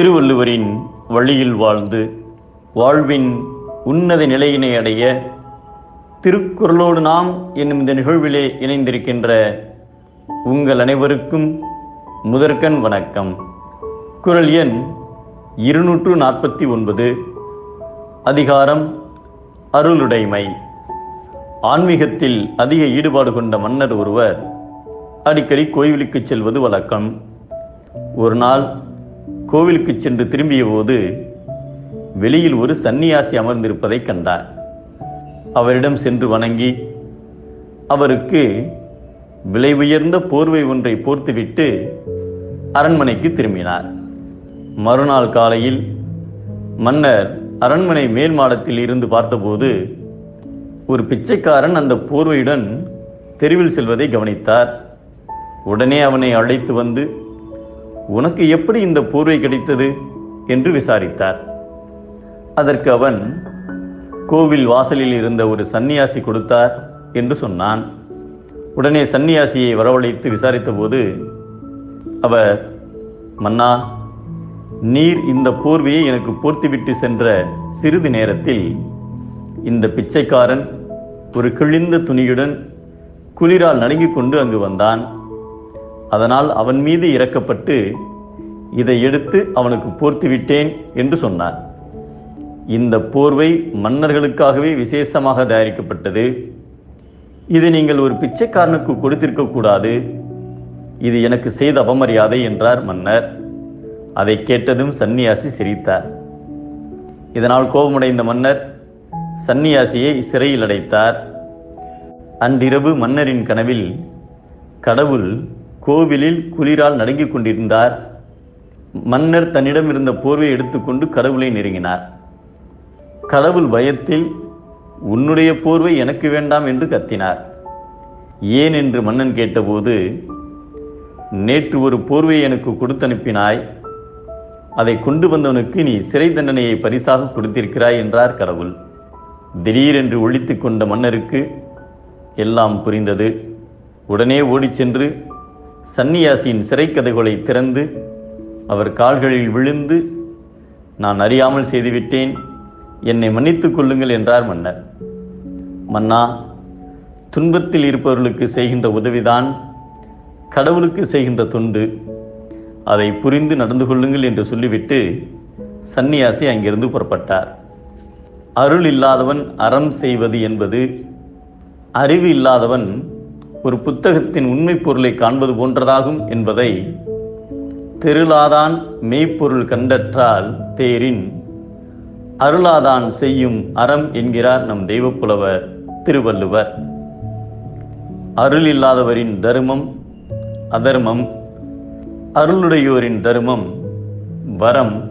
திருவள்ளுவரின் வழியில் வாழ்ந்து வாழ்வின் உன்னத நிலையினை அடைய திருக்குறளோடு நாம் என்னும் இந்த நிகழ்விலே இணைந்திருக்கின்ற உங்கள் அனைவருக்கும் முதற்கண் வணக்கம். குரல் எண் இருநூற்று நாற்பத்தி ஒன்பது. அதிகாரம் அருளுடைமை. ஆன்மீகத்தில் அதிக ஈடுபாடு கொண்ட மன்னர் ஒருவர் அடிக்கடி கோயிலுக்கு செல்வது வழக்கம். ஒரு நாள் கோவிலுக்கு சென்று திரும்பிய போது வெளியில் ஒரு சன்னியாசி அமர்ந்திருப்பதைக் கண்டார். அவரிடம் சென்று வணங்கி அவருக்கு விலை உயர்ந்த போர்வை ஒன்றை போர்த்துவிட்டு அரண்மனைக்கு திரும்பினார். மறுநாள் காலையில் மன்னர் அரண்மனை மேல் மாடத்தில் இருந்து பார்த்தபோது ஒரு பிச்சைக்காரன் அந்த போர்வையுடன் தெருவில் செல்வதை கவனித்தார். உடனே அவனை அழைத்து வந்து உனக்கு எப்படி இந்த போர்வை கிடைத்தது? என்று விசாரித்தார். அதற்கு அவன் கோவில் வாசலில் இருந்த ஒரு சன்னியாசி கொடுத்தார் என்று சொன்னான். உடனே சன்னியாசியை வரவழைத்து விசாரித்தபோது அவர் மன்னா நீர் இந்த போர்வையை எனக்கு போர்த்திவிட்டு சென்ற சிறிது நேரத்தில் இந்த பிச்சைக்காரன் ஒரு கிழிந்த துணியுடன் குளிரால் நடுங்கிக் கொண்டு அங்கு வந்தான். அதனால் அவன் மீது இறக்கப்பட்டு இதை எடுத்து அவனுக்கு போர்த்திவிட்டேன் என்று சொன்னார் இந்த போர்வை மன்னர்களுக்காகவே விசேஷமாக தயாரிக்கப்பட்டது. இது நீங்கள் ஒரு பிச்சைக்காரனுக்கு கொடுத்திருக்க கூடாது. இது எனக்கு செய்த அவமரியாதை என்றார் மன்னர். அதை கேட்டதும் சன்னியாசி சிரித்தார். இதனால் கோபமடைந்த மன்னர் சன்னியாசியை சிறையில் அடைத்தார். அன்றிரவு மன்னரின் கனவில் கடவுள் கோவிலில் குளிரால் நடுங்கிக் கொண்டிருந்தார். மன்னர் தன்னிடம் இருந்த போர்வை எடுத்துக்கொண்டு கடவுளை நெருங்கினார். கடவுள் பயத்தில் உன்னுடைய போர்வை எனக்கு வேண்டாம் என்று கத்தினார். ஏன் என்று மன்னன் கேட்டபோது நேற்று ஒரு போர்வை எனக்கு கொடுத்தனுப்பினாய். அதை கொண்டு வந்தவனுக்கு நீ சிறை தண்டனையை பரிசாக கொடுத்திருக்கிறாய் என்றார் கடவுள். திடீரென்று ஒழித்து கொண்ட மன்னருக்கு எல்லாம் புரிந்தது. உடனே ஓடிச் சென்று சன்னியாசியின் சிறைக்கதைகளை திறந்து அவர் கால்களில் விழுந்து நான் அறியாமல் செய்துவிட்டேன். என்னை மன்னித்துக் கொள்ளுங்கள் என்றார் மன்னர். மன்னா துன்பத்தில் இருப்பவர்களுக்கு செய்கின்ற உதவிதான் கடவுளுக்கு செய்கின்ற தொண்டு. அதை புரிந்து நடந்து கொள்ளுங்கள் என்று சொல்லிவிட்டு சன்னியாசி அங்கிருந்து புறப்பட்டார். அருள் இல்லாதவன் அறம் செய்வது என்பது அறிவு இல்லாதவன் ஒரு புத்தகத்தின் உண்மை பொருளை காண்பது போன்றதாகும் என்பதை தெருளாதான் மெய்ப்பொருள் கண்டற்றால் தேரின் அருளாதான் செய்யும் அறம் என்கிறார் நம் தெய்வப்புலவர் திருவள்ளுவர். அருள் இல்லாதவரின் தருமம் அதர்மம் அருளுடையோரின் தருமம் வரம்